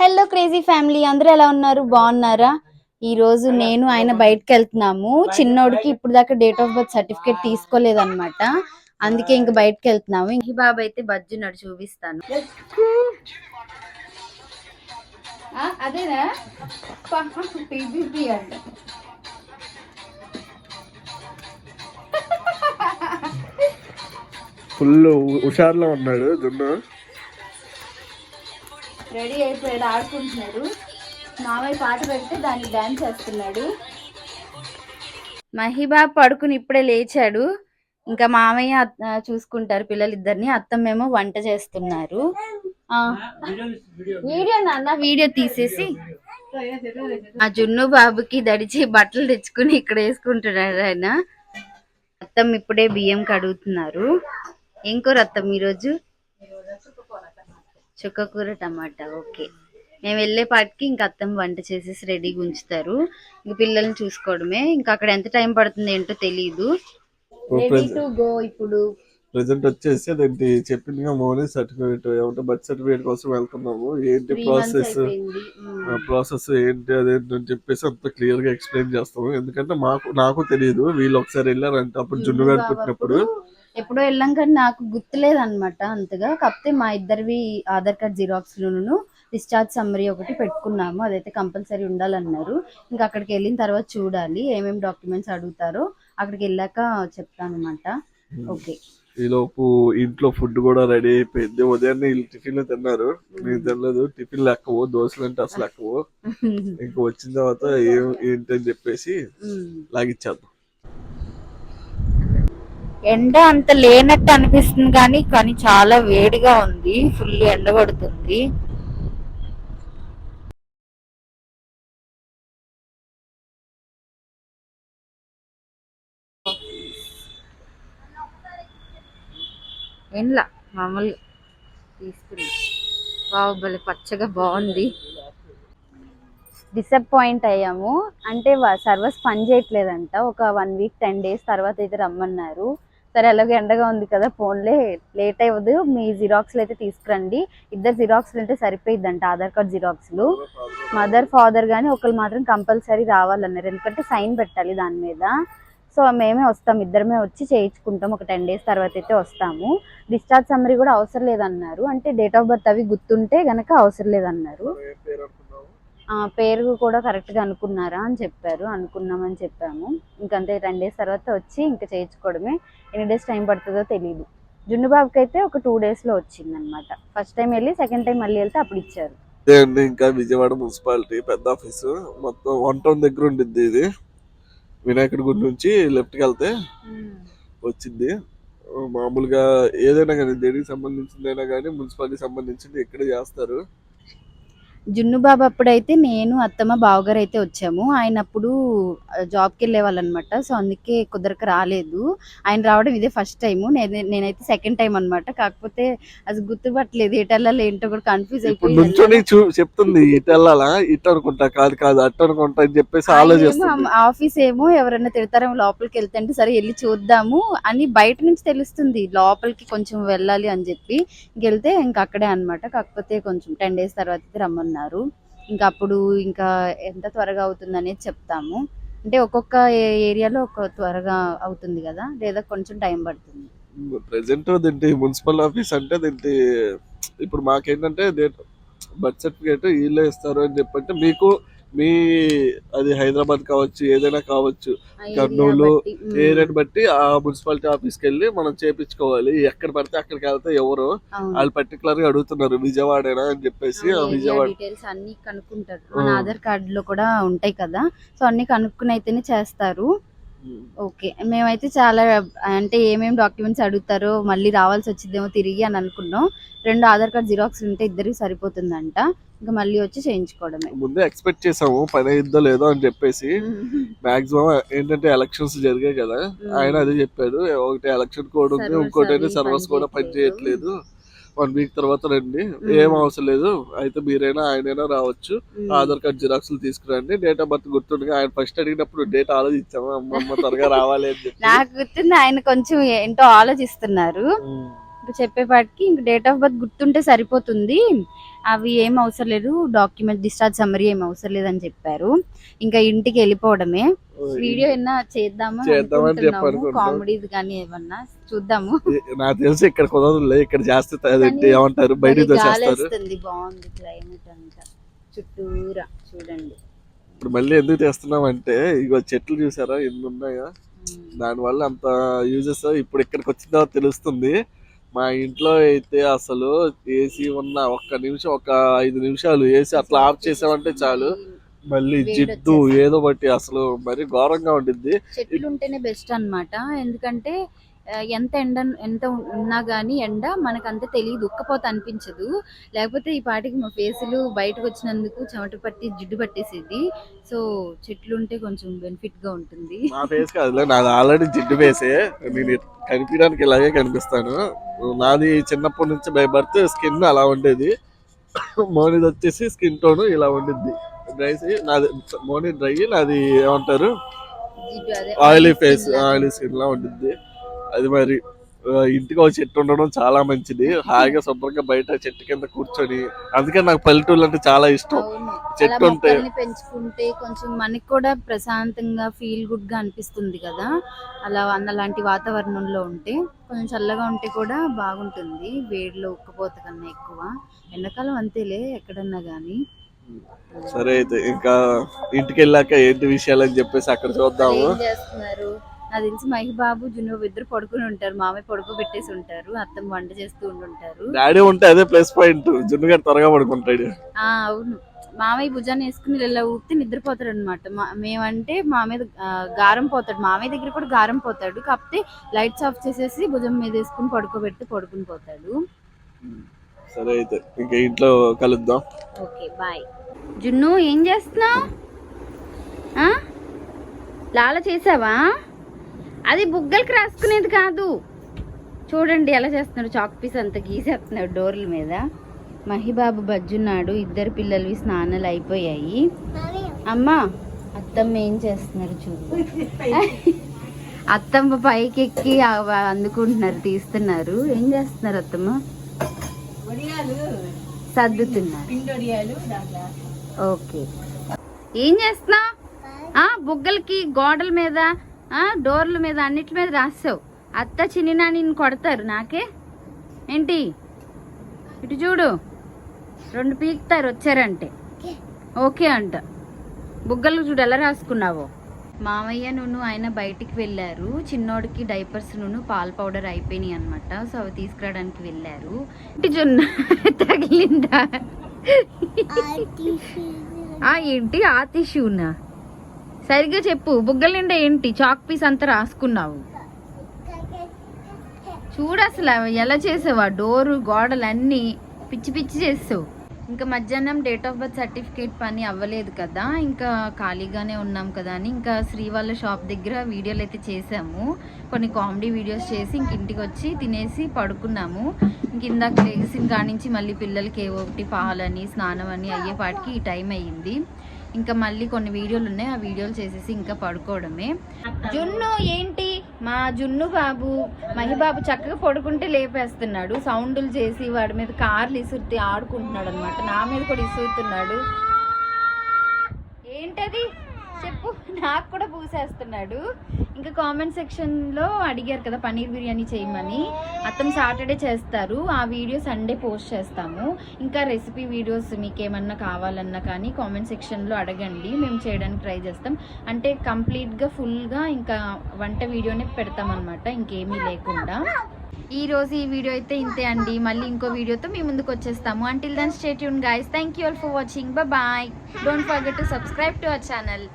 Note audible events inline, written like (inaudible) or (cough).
Hello crazy family అందరూ ఎలా ఉన్నారు? బాగున్నారా? ఈ రోజు నేను ఆయన బయటకు వెళ్తున్నాము చిన్నోడికి ఇప్పుడు దాకా డేట్ ఆఫ్ బర్త్ సర్టిఫికేట్ తీసుకోలేదన్నమాట. అందుకే ఇంక బయటకు వెళ్తున్నాము ఈ బాబు అయితే బజ్జున్నాడు చూపిస్తాను. అదేనా? PPP అంట. ఫుల్ హుషారులో ఉన్నాడు దున్న రెడీ అయిపోయాడు ఆడుకుంటున్నాడు. మామయ్య పాట పెడితే దానికి డాన్స్ చేస్తున్నాడు. మహిబా పడుకుని ఇప్పుడే లేచాడు. ఇంకా మామయ్య చూసుకుంటారు పిల్లలిద్దరిని. అత్తమ్మేమో వంట చేస్తున్నారు. వీడియో నాన్న వీడియో తీసేసి. ఆ జున్ను బాబుకి దడిచి బట్టలు తెచ్చుకుని ఇక్కడ వేసుకుంటున్నాడు ఆయన. అత్తమ్మ ఇప్పుడే బియ్యం కడుగుతున్నారు. ఏం కూర అత్తమ్మ ఈరోజు? చుక్కకూర టమాటా ఓకే. మేము వెళ్ళే పాటికి ఇంకా అత్తమ్మ వంట చేసేసి రెడీగా ఉంచుతారు. ఇంక పిల్లల్ని చూసుకోవడమే. ఇంకా అక్కడ ఎంత టైం పడుతుంది ఏంటో తెలియదు రెడీ టు గో ఇప్పుడు. ప్రెసెంట్ వచ్చేసి అదేంటి చెప్పింది మౌని సర్టిఫికేట్ ఏమంటే బర్త్ సర్టిఫికేట్ కోసం వెళ్తున్నాము. ఏంటి ప్రాసెస్. ప్రాసెస్ ఏంటి అదేంటి అని చెప్పేసి అంత క్లియర్గా ఎక్స్ప్లెయిన్ చేస్తాము. ఎందుకంటే మాకు నాకు తెలియదు వీళ్ళు ఒకసారి వెళ్ళారంటే. అప్పుడు జున్ను గారు పుట్టినప్పుడు. ఎప్పుడో వెళ్ళాం కానీ నాకు గుర్తులేదు అనమాట అంతగా. కాకపోతే మా ఇద్దరివి ఆధార్ కార్డ్ జిరాక్స్లను డిశ్చార్జ్ సమ్మరీ ఒకటి పెట్టుకున్నాము. అదైతే కంపల్సరీ ఉండాలన్నారు. ఇంకా అక్కడికి వెళ్ళిన తర్వాత చూడాలి ఏమేమి డాక్యుమెంట్స్ అడుగుతారో అక్కడికి వెళ్ళాక చెప్తాను అనమాట ఓకే. ఈ లోపు ఇంట్లో ఫుడ్ కూడా రెడీ అయిపోయింది. ఉదయాన్నే వీళ్ళు టిఫిన్లు తిన్నారు. నేను తినలేదు. టిఫిన్ లెక్కవు దోశలు అంటే అసలు లెక్కవు. ఇంకా వచ్చిన తర్వాత ఏం ఏంటి అని చెప్పేసి లాగిచ్చేద్దాం. ఎండ అంత లేనట్టు అనిపిస్తుంది కానీ కానీ చాలా వేడిగా ఉంది. ఫుల్ ఎండ పడుతుంది. ఎండ్ల మామూలు తీసుకుని. వావ్ భలే పచ్చగా బాగుంది. డిసప్పాయింట్ అయ్యాము. అంటే సర్వస్ పని చేయట్లేదంట. ఒక వన్ వీక్ టెన్ డేస్ తర్వాత అయితే రమ్మన్నారు. సరే అలాగే ఎండగా ఉంది కదా ఫోన్లే లేట్ అవ్వదు మీ జిరాక్స్లు అయితే తీసుకురండి. ఇద్దరు జిరాక్స్లు ఉంటే సరిపోయిద్దంట ఆధార్ కార్డ్ జిరాక్స్లు మదర్ ఫాదర్ కానీ ఒకరు మాత్రం కంపల్సరీ రావాలన్నారు. ఎందుకంటే సైన్ పెట్టాలి దాని మీద. సో మేమే వస్తాం ఇద్దరమే వచ్చి చేయించుకుంటాం. ఒక టెన్ డేస్ తర్వాత అయితే వస్తాము. డిశ్చార్జ్ సమ్మరీ కూడా అవసరం లేదన్నారు. అంటే డేట్ ఆఫ్ బర్త్ అవి గుర్తుంటే గనక అవసరం లేదన్నారు. పేరు కూడా కరెక్ట్గా అనుకున్నారా అని చెప్పారు. అనుకున్నామని చెప్పాము. ఇంకంతే టెన్ డేస్ తర్వాత వచ్చి ఇంకా చేయించుకోవడమే. ఎన్ని డేస్ టైం పడుతుందో తెలియదు జున్ను బాబుకి అయితే ఒక టూ డేస్లో వచ్చింది అనమాట ఫస్ట్ టైం వెళ్ళి సెకండ్ టైం మళ్ళీ వెళ్తే అప్పుడు ఇచ్చారు. అండి ఇంకా విజయవాడ మున్సిపాలిటీ పెద్ద ఆఫీసు మొత్తం వన్ టౌన్ దగ్గర ఉండిద్ది ఇది. వినాయకుడి గుడి నుంచి లెఫ్ట్కి వెళ్తే వచ్చింది. మామూలుగా ఏదైనా కానీ దేనికి సంబంధించిందైనా కానీ మున్సిపాలిటీ సంబంధించింది ఇక్కడ చేస్తారు. జున్ను బాబు అప్పుడైతే నేను అత్తమ్మ బావగారు అయితే వచ్చాము. ఆయన అప్పుడు జాబ్కి వెళ్ళే వాళ్ళు అనమాట సో అందుకే కుదరక రాలేదు. ఆయన రావడం ఇదే ఫస్ట్ టైం నేనైతే సెకండ్ టైం అన్నమాట కాకపోతే అది గుర్తుపట్టలేదు. ఎటెళ్ళాలి ఏంటో కూడా కన్ఫ్యూజ్ అయిపోయింది చెప్తుంది. ఇటు అనుకుంటా కాదు కాదు అటు అనుకుంటా అని చెప్పేసి ఆలోచిస్తుంది. ఆఫీస్ ఏమో ఎవరైనా తిడతారేమో లోపలికి వెళ్తుంటే సరే వెళ్ళి చూద్దాము అని బయట నుంచి తెలుస్తుంది. లోపలికి కొంచెం వెళ్ళాలి అని చెప్పి. వెళ్తే ఇంకా అక్కడే అన్నమాట కాకపోతే కొంచెం టెన్ డేస్ తర్వాత అయితే రమ్మన్నారు ఇంకా అప్పుడు ఇంకా ఎంత త్వరగా అవుతుంది అనేది చెప్తాము. అంటే ఒక్కొక్క ఏ- ఏరియాలో ఒక త్వరగా అవుతుంది కదా లేదా కొంచెం టైం పడుతుంది. ప్రెసెంట్ ఏంటి మున్సిపల్ ఆఫీస్ అంటే ఏంటి ఇప్పుడు మాకేంటంటే బర్త్ సర్టిఫికేట్ వీళ్ళే ఇస్తారు అని చెప్పంటే మీకు మీ అది హైదరాబాద్ కావచ్చు ఏదైనా కావచ్చు కర్నూలు, ఏరియాని బట్టి ఆ మున్సిపాలిటీ ఆఫీస్కి వెళ్ళి మనం చేపించుకోవాలి. ఎక్కడ పడితే అక్కడికి వెళ్తే ఎవరు. వాళ్ళు పర్టికులర్గా అడుగుతున్నారు విజయవాడేనా అని చెప్పేసి విజయవాడ డీటెయిల్స్ అన్ని కనుక్కుంటారు. మన. ఆధార్ కార్డు లో కూడా ఉంటాయి కదా సో అన్ని కనుక్కుని అయితేనే చేస్తారు. ఓకే మేమైతే చాలా అంటే ఏమేమి డాక్యుమెంట్స్ అడుగుతారో మళ్ళీ రావాల్సి వచ్చిద్దేమో తిరిగి అని అనుకున్నాం. రెండు ఆధార్ కార్డ్ జిరాక్స్ ఉంటే ఇద్దరికి సరిపోతుందంట. ఇంకా మళ్ళీ వచ్చి చేయించుకోవడమే. ముందే ఎక్స్పెక్ట్ చేసాము పని అయిద్దో లేదో అని చెప్పేసి. (laughs) మాక్సిమం ఏంటంటే ఎలక్షన్స్ జరిగాయి కదా ఆయన అదే చెప్పాడు ఒకటి ఎలక్షన్ కోడ్ ఉంది ఇంకోటి అవి సర్వర్స్ కూడా పని చేయట్లేదు వన్ వీక్ తర్వాత రండి. ఏం అవసరం లేదు అయితే మీరైనా ఆయనైనా రావచ్చు. ఆధార్ కార్డ్ జిరాక్స్లు తీసుకురండి డేట్ ఆఫ్ బర్త్ గుర్తుండగా ఆయన ఫస్ట్ అడిగినప్పుడు డేట్ ఆలోచించాము అమ్మ అమ్మ త్వరగా రావాలి అని చెప్పి. నాకు గుర్తుంది ఆయన కొంచెం ఏంటో ఆలోచిస్తున్నారు. ఇంకా చెప్పేపాటికి ఇంక డేట్ ఆఫ్ బర్త్ గుర్తుంటే సరిపోతుంది. అవి ఏం అవసరం లేదు. డాక్యుమెంట్ డిశ్చార్జ్ సమ్మరీ ఏం అవసరం లేదని చెప్పారు. ఇంకా ఇంటికి వెళ్ళిపోవడమే. వీడియో ఏమన్నా చేద్దామా చేద్దామని. కామెడీది కానీ ఏమన్నా చూద్దాము. నాకు తెలిసి ఇక్కడ కుదరదులే. ఇక్కడ చేస్తే ఏమంటారు? బయట బాగుంది క్లైమేట్ అంతా. చుట్టూరా చూడండి. ఇప్పుడు మళ్ళీ ఎందుకు తెస్తున్నాం అంటే ఇగో చెట్లు చూసారా? ఎన్ని ఉన్నాయో. దానివల్ల అంత యూజెస్ ఇప్పుడు ఇక్కడికి వచ్చిన తెలుస్తుంది. మా ఇంట్లో అయితే అసలు ఏసీ ఉన్న ఒక్క నిమిషం ఒక ఐదు నిమిషాలు ఏసీ అట్లా ఆఫ్ చేసామంటే చాలు. మళ్ళీ జిడ్డు. ఏదో బట్టి అసలు మరి ఘోరంగా ఉండిద్ది. చెట్లు ఉంటేనే బెస్ట్ అన్నమాట. ఎందుకంటే ఎంత ఎండ ఎంత ఉన్నా గానీ ఎండ మనకు అంత తెలియదు ఉక్కపోత అనిపించదు లేకపోతే ఈ పాటికి మా ఫేసులు బయటకు వచ్చినందుకు చెమట పట్టి జిడ్డు పట్టేసేది. సో చెట్లు ఉంటే కొంచెం బెనిఫిట్గా ఉంటుంది. నా ఫేస్ కాదులే నాది ఆల్రెడీ జిడ్డు ఫేసే. నేను కనిపించడానికి ఇలాగే కనిపిస్తాను. నాది చిన్నప్పటి నుంచి బర్త్ స్కిన్ అలా ఉండేది. మోనిది వచ్చేసి స్కిన్ టోన్ ఇలా ఉండిద్ది. డ్రై నాది మోని డ్రై నాది ఏమంటారు? Oily face. ఆయిలీ స్కిన్ లా ఉండిద్ది. అది మరి ఇంటికి ఒక చెట్టు ఉండడం చాలా మంచిది. హాయిగా (laughs) శుభ్రంగా బయట చెట్టు కింద కూర్చొని అందుకే నాకు పల్లెటూళ్ళు అంటే చాలా ఇష్టం. చెట్టు ఉంటే పెంచుకుంటే కొంచెం మనకి కూడా ప్రశాంతంగా ఫీల్ గుడ్గా అనిపిస్తుంది కదా. అలా అలాంటి వాతావరణంలో ఉంటే కొంచెం చల్లగా ఉంటే కూడా బాగుంటుంది. వేడిలో ఉక్కపోత కన్నా ఎక్కువ. ఎండాకాలం అంతేలే ఎక్కడన్నా గానీ. సరే అయితే ఇంకా ఇంటికి వెళ్ళాక ఏంటి విషయాలు అని చెప్పేసి అక్కడ చూద్దాము. చేస్తున్నారు? నాకు తెలిసి మహి బాబు జున్ను ఇద్దరు పడుకుని ఉంటారు. మామయ్య పడుకోబెట్టేసి ఉంటారు. అత్తమ్మ వంట చేస్తూ ఉండుంటారు డాడీ ఉంటే అదే ప్లస్ పాయింట్. జున్ను గారు త్వరగా పడుకుంటాడు ఆ అవును. మామయ్య భుజాన్ని వేసుకుని ఇలా ఊపితే నిద్రపోతాడు అనమాట మేమంటే మా మీద గారం పోతాడు. మామయ్య దగ్గర కూడా గారం పోతాడు. కాకపోతే లైట్స్ ఆఫ్ చేసేసి భుజం మీద వేసుకుని పడుకోబెట్టి పడుకుని పోతాడు. సరే అయితే ఇంకా ఇంట్లో కలుద్దాం. Okay bye. జున్ను ఏం చేస్తున్నావు? లాల చేసావా? అది బుగ్గలకి రాసుకునేది కాదు. చూడండి ఎలా చేస్తున్నాడు. చాక్ పీస్ అంత గీసేస్తున్నాడు డోర్ల మీద. మహిబాబు బజ్జున్నాడు. ఇద్దరు పిల్లలవి స్నానాలు అయిపోయాయి. అమ్మా అత్తమ్మ ఏం చేస్తున్నారు చూడు. అత్తమ్మ పైకి ఎక్కి అందుకుంటున్నారు తీస్తున్నారు. ఏం చేస్తున్నారు అత్తమ్మ? సర్దుతున్నారు. ఓకే. ఏం చేస్తున్నావు? బుగ్గలకి గోడల మీద డోర్ల మీద అన్నిటి మీద రాసావు అత్త చిన్న నిన్ను కొడతారు. నాకే? ఏంటి? ఇటు చూడు. రెండు పీకుతారు వచ్చారంటే. ఓకే అంట. బుగ్గలు చూడు ఎలా రాసుకున్నావో. మామయ్య నువ్వు ఆయన బయటికి వెళ్ళారు. చిన్నోడికి డైపర్స్ నువ్వు పాల పౌడర్ అయిపోయినాయి అనమాట సో అవి తీసుకురావడానికి వెళ్ళారు. ఇటు జొన్న? తగిలిందా? ఆ ఏంటి? ఆ టిష్యూనా సరిగ్గా చెప్పు. బుగ్గల నిండా ఏంటి? చాక్ పీస్ అంతా రాసుకున్నావు. చూడు అసలు ఎలా చేసావు? ఆ డోరు గోడలు అన్నీ పిచ్చి పిచ్చి చేసావు. ఇంకా మధ్యాహ్నం డేట్ ఆఫ్ బర్త్ సర్టిఫికేట్ పని అవ్వలేదు కదా. ఇంకా ఖాళీగానే ఉన్నాం కదా అని ఇంకా శ్రీ వాళ్ళ షాప్ దగ్గర వీడియోలు అయితే చేసాము. కొన్ని కామెడీ వీడియోస్ చేసి ఇంక ఇంటికి వచ్చి తినేసి పడుకున్నాము. ఇంక ఇందాక లేచిన కానించి నుంచి మళ్ళీ పిల్లలకి ఏవో ఒకటి పాలని స్నానం అని అయ్యేపాటికి ఈ టైం అయ్యింది. ఇంకా మళ్ళీ కొన్ని వీడియోలు ఉన్నాయి. ఆ వీడియోలు చేసేసి ఇంకా పడుకోవడమే. జున్ను ఏంటి? మా జున్ను బాబు మహిబాబు చక్కగా పడుకుంటే లేపేస్తున్నాడు. సౌండ్లు చేసి వాడి మీద కార్లు ఇసురుతి ఆడుకుంటున్నాడు అనమాట నా మీద కూడా ఇసురుతున్నాడు. ఏంటది? చెప్పు. నాకు కూడా పూసేస్తున్నాడు. ఇంకా కామెంట్ సెక్షన్లో అడిగారు కదా పన్నీర్ బిర్యానీ చేయమని. అతను సాటర్డే చేస్తారు. ఆ వీడియో సండే పోస్ట్ చేస్తాము. ఇంకా రెసిపీ వీడియోస్ మీకు ఏమన్నా కావాలన్నా కానీ కామెంట్ సెక్షన్లో అడగండి. మేము చేయడానికి ట్రై చేస్తాం. అంటే కంప్లీట్గా ఫుల్గా ఇంకా వంట వీడియోనే పెడతామన్నమాట. ఇంకేమీ లేకుండా. ఈ రోజు ఈ వీడియో అయితే ఇంతే అండి. మళ్ళీ ఇంకో వీడియోతో మీ ముందుకు వచ్చేస్తాము. Until then stay Yoon guys thank you all for watching bye don't forget to subscribe to our channel